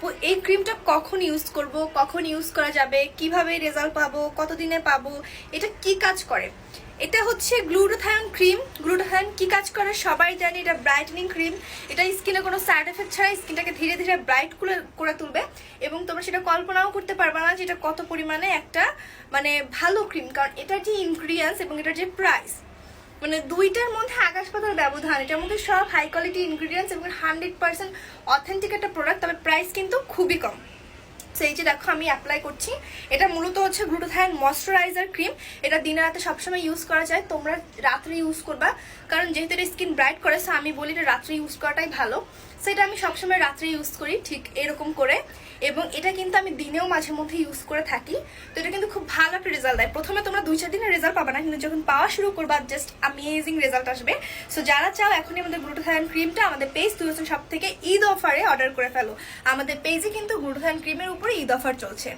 আপু, এই ক্রিমটা কখন ইউজ করব? কখন ইউজ করা যাবে? কীভাবে রেজাল্ট পাবো? কতদিনে পাবো? এটা কি কাজ করে? এটা হচ্ছে গ্লুটাথায়ন ক্রিম গ্লুটাথায়ন কি কাজ করে? সবাই জানে এটা ব্রাইটেনিং ক্রিম এটা স্কিনে কোনো সাইড এফেক্ট ছাড়া স্কিনটাকে ধীরে ধীরে ব্রাইট করে করে তুলবে এবং তোমরা সেটা কল্পনাও করতে পারবে না যে এটা কত পরিমাণে একটা মানে ভালো ক্রিম কারণ এটার যে ইনগ্রিডিয়েন্টস এবং এটার যে প্রাইস মানে দুইটার মধ্যে আকাশ পাতাল ব্যবধান, এটার মধ্যে সব হাই কোয়ালিটি ইনগ্রিডিয়েন্টস এবং হান্ড্রেড পার্সেন্ট অথেন্টিক একটা প্রোডাক্ট তবে প্রাইস কিন্তু খুবই কম। তো এই যে দেখো, আমি অ্যাপ্লাই করছি। এটা মূলত হচ্ছে গ্লুটোথায়ন ময়শ্চারাইজার ক্রিম এটা দিনে রাতে সবসময় ইউজ করা যায়। তোমরা রাত্রে ইউজ করবা, কারণ যেহেতু এটা স্কিন ব্রাইট করে, so আমি বলি এটা রাত্রে ইউজ করাটাই ভালো। সেটা আমি সবসময় রাত্রে ইউজ করি, ঠিক এরকম করে। এবং এটা কিন্তু আমি দিনেও মাঝে মধ্যে ইউজ করে থাকি। তো এটা কিন্তু খুব ভালো একটা রেজাল্ট দেয়। প্রথমে তোমরা দুই চার দিনের রেজাল্ট পাবে না, কিন্তু যখন পাওয়া শুরু করবা জাস্ট আমেজিং রেজাল্ট আসবে। সো যারা চাও এখনই আমাদের গ্লুটোথায়ন ক্রিমটা আমাদের পেজ তুই সব থেকে ঈদ অফারে অর্ডার করে ফেলো। আমাদের পেজে কিন্তু গ্লুটোথায়ন ক্রিমের উপরে ঈদ অফার চলছে।